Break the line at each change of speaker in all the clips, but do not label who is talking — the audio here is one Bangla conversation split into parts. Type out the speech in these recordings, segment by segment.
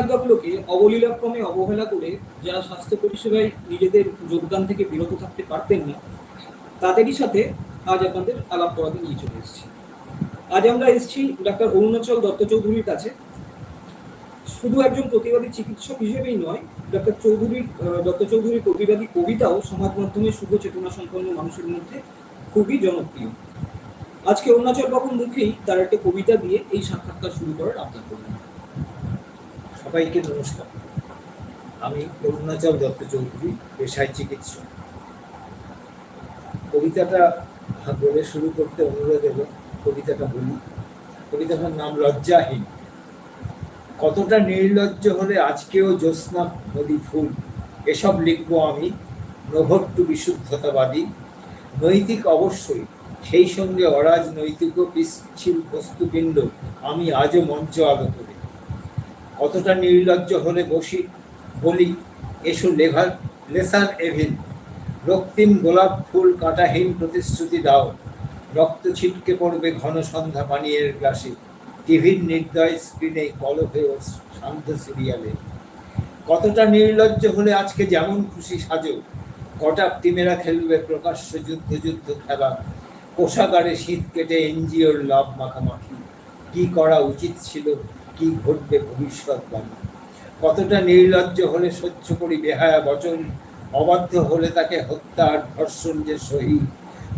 আজ্ঞাগুলোকে অবলীলাক্রমে অবহেলা করে যারা স্বাস্থ্য পরিষেবায় নিজেদের যোগদান থেকে বিরত থাকতে পারতেন না, তাদেরই সাথে আজ আপনাদের আলাপ করাতে নিয়ে চলে এসেছি। আজ আমরা এসেছি ডাক্তার অরুণাচল দত্ত চৌধুরীর কাছে। শুধু একজন প্রতিবাদী চিকিৎসক হিসেবেই নয় ডক্টর চৌধুরীর দত্ত চৌধুরীর প্রতিবাদী কবিতাও সমাজ মাধ্যমে শুভ চেতনা সম্পন্ন মানুষের মধ্যে খুবই জনপ্রিয়। আজকে অরুণাচল বাবুর মুখেই তার একটা কবিতা দিয়ে এই সাক্ষাৎকার শুরু করার আবদার করলাম।
সবাইকে নমস্কার। আমি অরুণাচল দত্ত চৌধুরী, পেশায় চিকিৎসক। কবিতাটা বলে শুরু করতে অনুরোধ এলো কবিতাটা বলি। কবিতাটার নাম লজ্জাহীন। কতটা নির্লজ্জ হলে আজকেও জ্যোৎস্না নদী ফুল। এসব লিখব আমি, নভট্টু বিশুদ্ধতাবাদী। নৈতিক অবশ্যই, সেই সঙ্গে অরাজনৈতিকও পিচ্ছিল বস্তুপিণ্ড আমি আজও মঞ্চ করি কতটা নির্লজ্জ হলে বসি, বলি, এসো লেভার, লেসার এভিন রক্তিম গোলাপ ফুল কাঁটাহীন প্রতিশ্রুতি দাও। রক্ত ছিটকে পড়বে ঘন সন্ধ্যা পানীয়ের গ্লাসে। টিভির নির্দয় স্ক্রিনে কলভে ও শান্ত সিরিয়ালে। কতটা নির্লজ্জ হলে আজকে যেমন খুশি সাজো। কটা টিমেরা খেলবে প্রকাশ্য যুদ্ধ যুদ্ধ খেলা। কোষাগারে শীত কেটে এনজিওর লাভ মাখামাখি। কি করা উচিত ছিল কি ঘটবে ভবিষ্যৎ বাণী কতটা নির্লজ্জ হলে সহ্য করি বেহায়া বচন? অবাধ্য হলে তাকে হত্যা আর ধর্ষণ যে সহি?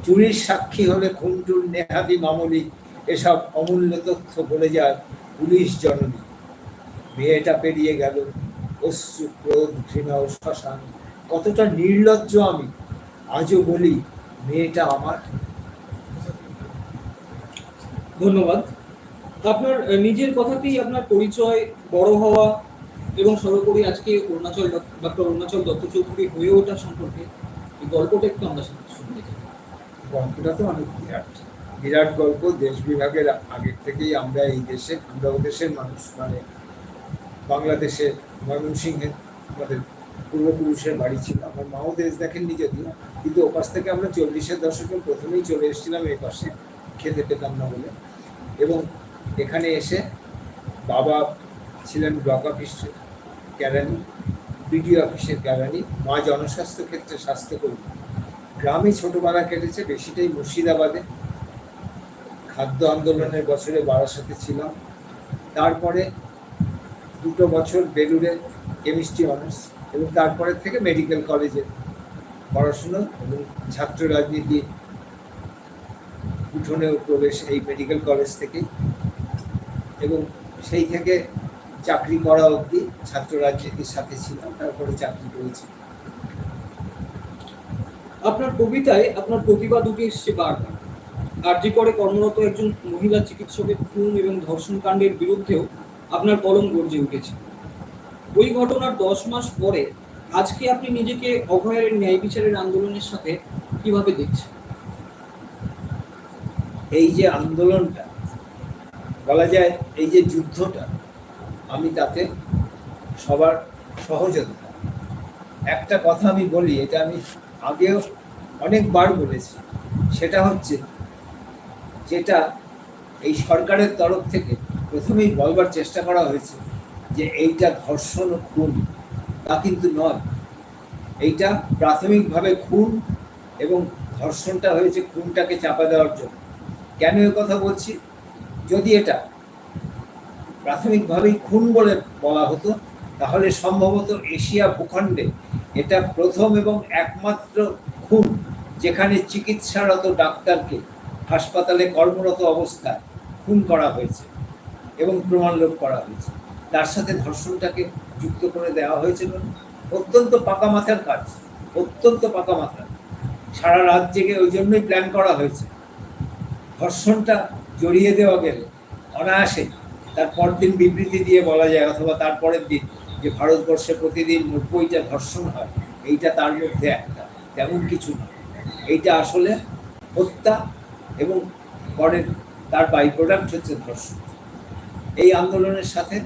চুরির সাক্ষী হলে খুন্টুর নেহাদি মামুলি? এসব অমূল্য তথ্য বলে যায় পুলিশ জননী। মেয়েটা পেরিয়ে গেল, অশ্রু, ক্রোধ, ঘৃণা ও শ্মশান। কতটা নির্লজ্জ আমি? আজও বলি, মেয়েটা আমার।
ধন্যবাদ। আপনার নিজের কথাতেই আপনার পরিচয় বড় হওয়া এবং সর্বোপরি আজকে অরুণাচল ডক্টর অরুণাচল দত্ত চৌধুরী হয়ে ওঠা সম্পর্কে এই গল্পটা একটু আমরা শুনতে চাই
গল্পটা তো অনেক বিরাট। বিরাট গল্প, দেশ বিভাগের আগের থেকেই আমরা এই দেশে, আমরা ও দেশের মানুষ মানে বাংলাদেশে ময়মনসিংহের আমাদের পূর্বপুরুষের বাড়ি ছিল। আমার মাও দেশ দেখেননি যদিও কিন্তু ওপাশ থেকে আমরা চল্লিশের দশকে প্রথমেই চলে এসেছিলাম এই পাশে। খেতে পেতাম না বলে। এবং এখানে এসে বাবা ছিলেন ব্লক অফিস ক্যারানি, বিডিও অফিসের ক্যারানি, মা জনস্বাস্থ্য ক্ষেত্রে স্বাস্থ্যকর্মী। গ্রামে ছোটবেলা কেটেছে বেশিটাই মুর্শিদাবাদে। খাদ্য আন্দোলনের বছরে বারাসাতে ছিলাম। তারপরে দুটো বছর বেলুড়ে কেমিস্ট্রি অনার্স এবং তারপরে থেকে মেডিকেল কলেজে পড়াশুনো এবং ছাত্র রাজনীতি উঠোনেও প্রবেশ এই মেডিকেল কলেজ থেকে এবং সেই থেকে চাকরি করা অবধি ছাত্র রাজনীতির সাথে ছিলাম তারপরে চাকরি করেছি।
আপনার কবিতায় আপনার প্রতিবাদ উঠে এসছে বারবার আরজি করে কর্মরত একজন মহিলা চিকিৎসকের খুন এবং ধর্ষণ কাণ্ডের বিরুদ্ধেও আপনার কলম গর্জে উঠেছে। ওই ঘটনার দশ মাস পরে আজকে আপনি নিজেকে অভয়ের ন্যায় বিচারের আন্দোলনের সাথে কীভাবে দেখছেন?
এই যে আন্দোলনটা বলা যায়, এই যে যুদ্ধটা, আমি তাতে সবার সহযোগিতা একটা কথা আমি বলি, এটা আমি আগেও অনেকবার বলেছি, সেটা হচ্ছে যেটা এই সরকারের তরফ থেকে প্রথমেই বলবার চেষ্টা করা হয়েছে যে এইটা ধর্ষণ ও খুন, তা কিন্তু নয়। এইটা প্রাথমিকভাবে খুন এবং ধর্ষণটা হয়েছে খুনটাকে চাপা দেওয়ার জন্য। কেন এ কথা বলছি? যদি এটা প্রাথমিকভাবেই খুন বলে বলা হতো, তাহলে সম্ভবত এশিয়া ভূখণ্ডে এটা প্রথম এবং একমাত্র খুন যেখানে চিকিৎসারত ডাক্তারকে হাসপাতালে কর্মরত অবস্থায় খুন করা হয়েছে এবং প্রমাণ লোপ করা হয়েছে। তার সাথে ধর্ষণটাকে যুক্ত করে দেওয়া হয়েছিল অত্যন্ত পাকা মাথার কাজ, অত্যন্ত পাকা মাথার সারা রাত জেগে ওই জন্যই প্ল্যান করা হয়েছে। ধর্ষণটা জড়িয়ে দেওয়া গেলে, অনায়াসে। তার পরদিন বিবৃতি দিয়ে বলা যায়, অথবা তার পরের দিন, যে ভারতবর্ষে প্রতিদিন নব্বইটা ধর্ষণ হয়, এইটা তার মধ্যে একটা, তেমন কিছু না। এইটা আসলে হত্যা এবং পরের, তার বাই প্রোডাক্ট হচ্ছে ধর্ষণ। এই আন্দোলনের সাথে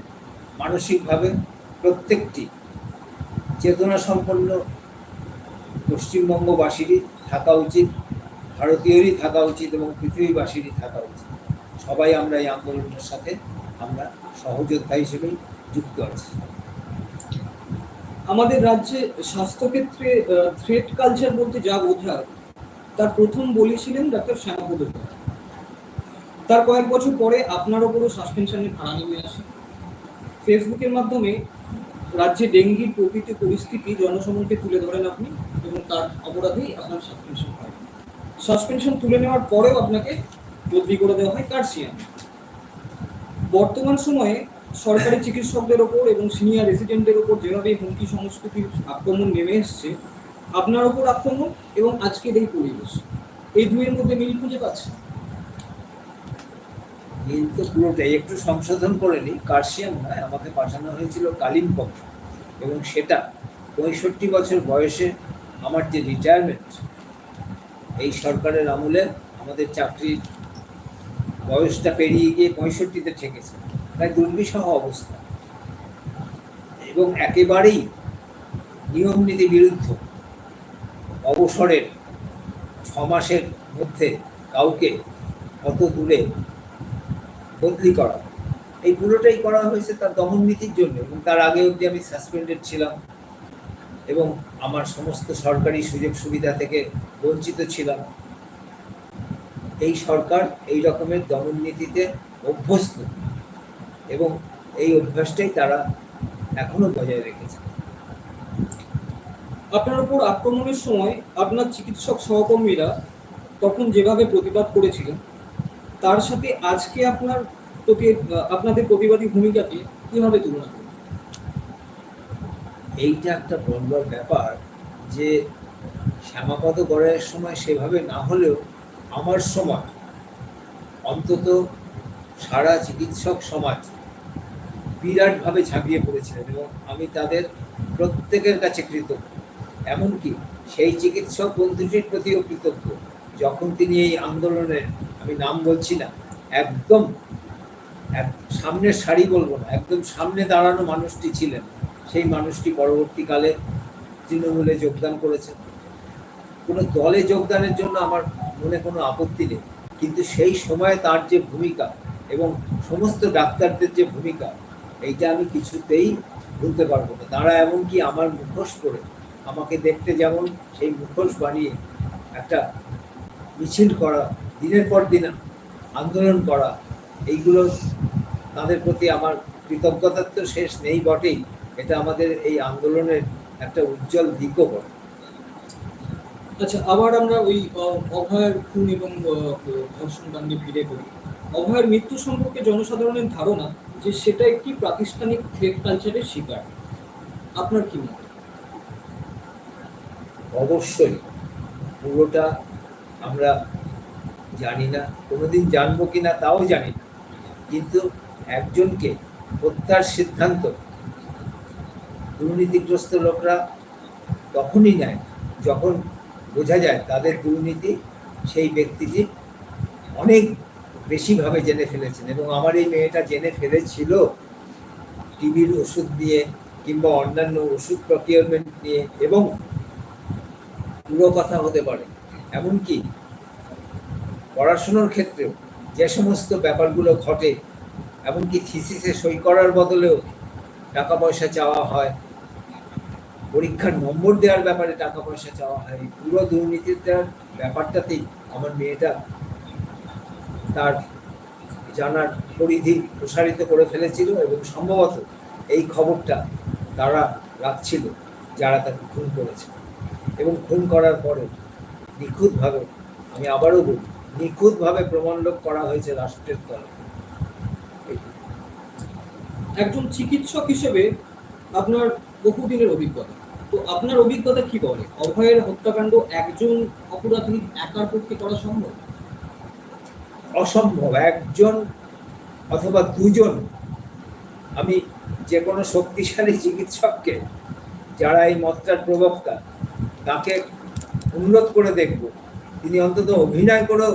মানসিকভাবে প্রত্যেকটি চেতনা সম্পন্ন পশ্চিমবঙ্গবাসীরই থাকা উচিত। ভারতীয়রই থাকা উচিত এবং পৃথিবীবাসীরই থাকা উচিত। সবাই আমরা এই আন্দোলনের সাথে আমরা সহযোদ্ধা হিসেবেই যুক্ত আছি।
আমাদের রাজ্যে স্বাস্থ্যক্ষেত্রে থ্রেড কালচার বলতে যা বোঝায়, তার প্রথম বলেছিলেন ডাক্তার শ্যামাপদ তার কয়েক বছর পরে আপনার ওপরও সাসপেনশনের ভাড়া নেমে আসে। ফেসবুকের মাধ্যমে রাজ্যে ডেঙ্গির প্রকৃত পরিস্থিতি জনসমক্ষে তুলে ধরেন আপনি এবং তার অপরাধেই আপনার সাসপেনশন হয়। সাসপেনশন তুলে নেওয়ার পরেও আপনাকে বদলি করে দেওয়া হয় কার্সিয়াম বর্তমান সময়ে সরকারি চিকিৎসকদের ওপর এবং সিনিয়র রেসিডেন্টদের ওপর যেভাবে হুমকি সংস্কৃতির আক্রমণ নেমে এসছে, আপনার ওপর আক্রমণ এবং আজকের এই পরিবেশ। এই দুয়ের মধ্যে মিল খুঁজে পাচ্ছে
মিল তো পুরোটাই। একটু সংশোধন করে নিই। কার্শিয়াম নয়, আমাকে পাঠানো হয়েছিল কালিম্পং এবং সেটা পঁয়ষট্টি বছর বয়সে আমার যে রিটায়ারমেন্ট এই সরকারের আমলে আমাদের চাকরির বয়সটা পেরিয়ে গিয়ে পঁয়ষট্টিতে ঠেকেছে। তাই দুর্বিষহ অবস্থা। এবং একেবারেই নিয়ম নীতি বিরুদ্ধ অবসরের ছ মাসের মধ্যে কাউকে কত দূরে বদলি করা। এই পুরোটাই করা হয়েছে তার দমন নীতির জন্য এবং তার আগে অবধি আমি সাসপেন্ডেড ছিলাম। এবং আমার সমস্ত সরকারি সুযোগ সুবিধা থেকে বঞ্চিত ছিলাম। এই সরকার এই রকমের দমন নীতিতে অভ্যস্ত এবং এই অভ্যাসটাই তারা এখনও বজায় রেখেছে।
আপনার উপর আক্রমণের সময় আপনার চিকিৎসক সহকর্মীরা তখন যেভাবে প্রতিবাদ করেছিলেন, তার সাথে আজকে আপনার প্রতি আপনাদের প্রতিবাদী ভূমিকাকে কীভাবে তুলনা করবেন
এইটা একটা বলবার ব্যাপার যে শ্যামাপদ গড়ের সময় সেভাবে না হলেও আমার সময় অন্তত সারা চিকিৎসক সমাজ বিরাটভাবে ঝাঁপিয়ে পড়েছিলেন এবং আমি তাদের প্রত্যেকের কাছে কৃতজ্ঞ। এমনকি সেই চিকিৎসক বন্ধুটির প্রতিও কৃতজ্ঞ। যখন তিনি এই আন্দোলনের আমি নাম বলছি না, একদম, এক সামনের সারি বলব না, একদম সামনে দাঁড়ানো মানুষটি ছিলেন সেই মানুষটি পরবর্তীকালে তৃণমূলে যোগদান করেছে। কোনো দলে যোগদানের জন্য আমার মনে কোনো আপত্তি নেই। কিন্তু সেই সময়ে তার যে ভূমিকা এবং সমস্ত ডাক্তারদের যে ভূমিকা, এইটা আমি কিছুতেই ভুলতে পারব না। তারা এমনকি আমার মুখোশ করে আমাকে দেখতে যেমন সেই মুখোশ বানিয়ে একটা মিছিল করা, দিনের পর দিন আন্দোলন করা, এইগুলো তাদের প্রতি আমার কৃতজ্ঞতার তো শেষ নেই বটেই। এটা আমাদের এই আন্দোলনের একটা উজ্জ্বল দিকও বটে।
আচ্ছা আবার আমরা ওই অভয়ের খুন এবং ধর্ষণ কাণ্ডে ফিরে করি। অভয়ের মৃত্যু সম্পর্কে জনসাধারণের ধারণা যে সেটা একটি প্রাতিষ্ঠানিক থ্রেড কালচারের শিকার। আপনার কি মত?
অবশ্যই। পুরোটা আমরা জানি না কোনোদিন জানব কি না তাও জানি না। কিন্তু একজনকে হত্যার সিদ্ধান্ত দুর্নীতিগ্রস্ত লোকরা তখনই নেয় যখন বোঝা যায় তাদের দুর্নীতি সেই ব্যক্তিটি অনেক বেশিভাবে জেনে ফেলেছেন। এবং আমার এই মেয়েটা জেনে ফেলেছিল টিভির ওষুধ নিয়ে কিংবা অন্যান্য ওষুধ প্রকিউরমেন্ট নিয়ে এবং পুরো কথা হতে পারে। এমনকি পড়াশুনোর ক্ষেত্রেও যে সমস্ত ব্যাপারগুলো ঘটে, এমনকি থিসিসে সই করার বদলেও টাকা পয়সা চাওয়া হয় পরীক্ষার নম্বর দেওয়ার ব্যাপারে টাকা পয়সা চাওয়া হয়। পুরো দুর্নীতিটার ব্যাপারটাতেই আমার মেয়েটা তার জানার পরিধি প্রসারিত করে ফেলেছিল এবং সম্ভবত এই খবরটা তারা রাখছিল, যারা তাকে খুন করেছে। এবং খুন করার পরে নিখুঁতভাবে, আমি আবারও বলি, নিখুঁতভাবে প্রমাণলোপ করা হয়েছে রাষ্ট্রের তরফে।
একজন চিকিৎসক হিসেবে আপনার বহুদিনের অভিজ্ঞতা। তো আপনার অভিজ্ঞতা কি বলে? অভয়ের হত্যাকাণ্ড একজন অপরাধীর একার পক্ষে করা সম্ভব?
অসম্ভব। একজন অথবা দুজন, আমি যে কোনো শক্তিশালী চিকিৎসককে যারা এই মতটার প্রবক্তা, তাকে অনুরোধ করে দেখব। তিনি অন্তত অভিনয় করেও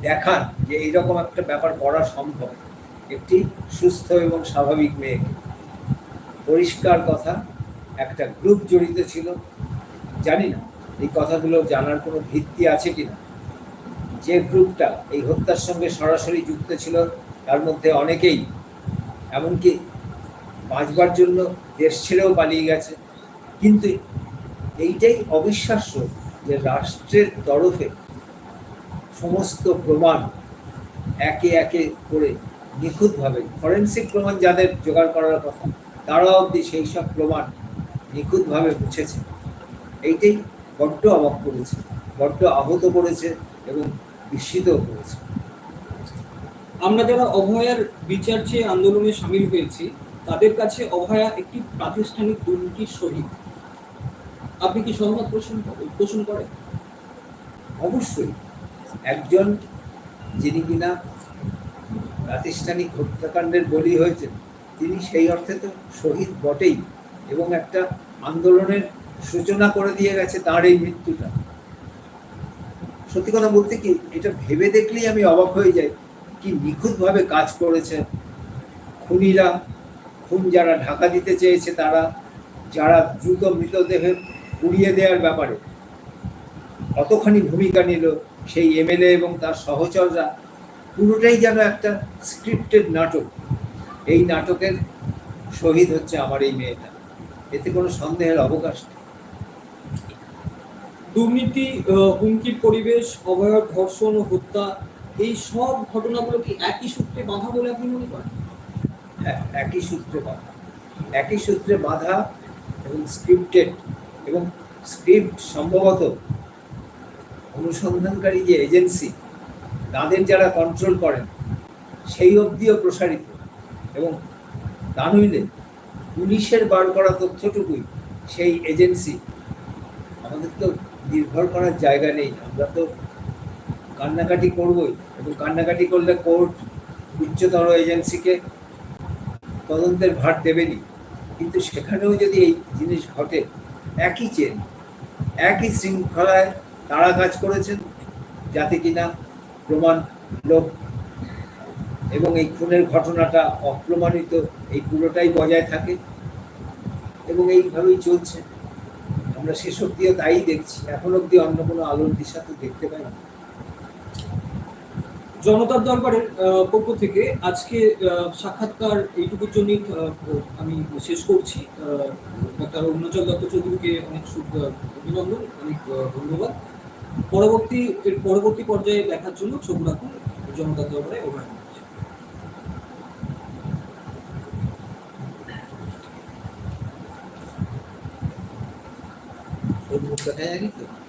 দেখান যে এইরকম একটা ব্যাপার করা সম্ভব। একটি সুস্থ এবং স্বাভাবিক মেয়েকে। পরিষ্কার কথা একটা গ্রুপ জড়িত ছিল। জানি না এই কথাগুলো জানার কোনো ভিত্তি আছে কি না। যে গ্রুপটা এই হত্যার সঙ্গে সরাসরি যুক্ত ছিল, তার মধ্যে অনেকেই, এমনকি বাঁচবার জন্য দেশ ছেড়েও পালিয়ে গেছে। কিন্তু এইটাই অবিশ্বাস্য যে রাষ্ট্রের তরফে সমস্ত প্রমাণ একে একে করে নিখুঁতভাবে, ফরেন্সিক প্রমাণ যাদের জোগাড় করার কথা, তারা অবধি সেই সব প্রমাণ নিখুঁতভাবে মুছেছে এইটাই বড্ড অবাক করেছে বড্ড আহত করেছে এবং বিস্মিতও করেছে।
আমরা যারা অভয়ার বিচার চেয়ে আন্দোলনে সামিল হয়েছি তাদের কাছে অভয়া একটি প্রাতিষ্ঠানিক দুর্নীতির শহীদ আপনি কি সহমত পোষণ পোষণ করেন?
অবশ্যই। একজন যিনি কিনা প্রাতিষ্ঠানিক হত্যাকাণ্ডের বলি হয়েছেন তিনি সেই অর্থে তো শহীদ বটেই। এবং একটা আন্দোলনের সূচনা করে দিয়ে গেছে তার এই মৃত্যুটা। সত্যি কথা বলতে কি, এটা ভেবে দেখলেই আমি অবাক হয়ে যাই, কি নিখুঁতভাবে কাজ করেছে। খুনিরা, খুন যারা ঢাকা দিতে চেয়েছে তারা, যারা দ্রুত মৃতদেহ পুড়িয়ে দেওয়ার ব্যাপারে কতখানি ভূমিকা নিল সেই এমএলএ এবং তার সহচররা, পুরোটাই যেন একটা স্ক্রিপ্টেড নাটক। এই নাটকের শহীদ হচ্ছে আমার এই মেয়েটা। এতে কোনো সন্দেহের অবকাশ নেই।
দুর্নীতি হুমকির পরিবেশ অভয়ার ধর্ষণ ও হত্যা এই সব ঘটনাগুলো কি একই সূত্রে বাঁধা বলে আপনি মনে করেন?
হ্যাঁ, একই সূত্রে বাঁধা। একই সূত্রে বাঁধা এবং স্ক্রিপ্টেড এবং স্ক্রিপ্ট সম্ভবত অনুসন্ধানকারী যে এজেন্সি তাদের যারা কন্ট্রোল করেন সেই অবধিও প্রসারিত এবং তা নইলে পুলিশের বার করা তথ্যটুকুই, সেই এজেন্সি। আমাদের তো নির্ভর করার জায়গা নেই, আমরা তো কান্নাকাটি করবই, এবং কান্নাকাটি করলে কোর্ট উচ্চতর এজেন্সিকে তদন্তের ভার দেবেনি কিন্তু সেখানেও যদি এই জিনিস ঘটে, একই চেন, একই শৃঙ্খলায় তারা কাজ করেছেন, যাতে কিনা প্রমাণ লোক এবং এই খুনের ঘটনাটা অপ্রমাণিত, এই পুরোটাই বজায় থাকে এবং এইভাবেই চলছে। আমরা শেষ অব্দিও তাই দেখছি। এখন অব্দি অন্য কোনো আলোর দিশা তো দেখতে পাই না।
জনতার দরবারের পক্ষ থেকে আজকে সাক্ষাৎকার এইটুকুর জন্যই আমি শেষ করছি। ডাক্তার অরুণাচল দত্ত চৌধুরীকে অনেক অভিনন্দন, অনেক ধন্যবাদ। পরবর্তী, এর পরবর্তী পর্যায়ে দেখার জন্য চোখ রাখুন জনতার দরবারে অভয় করছি।
ওর মুখ দেখা জানি তো এই রে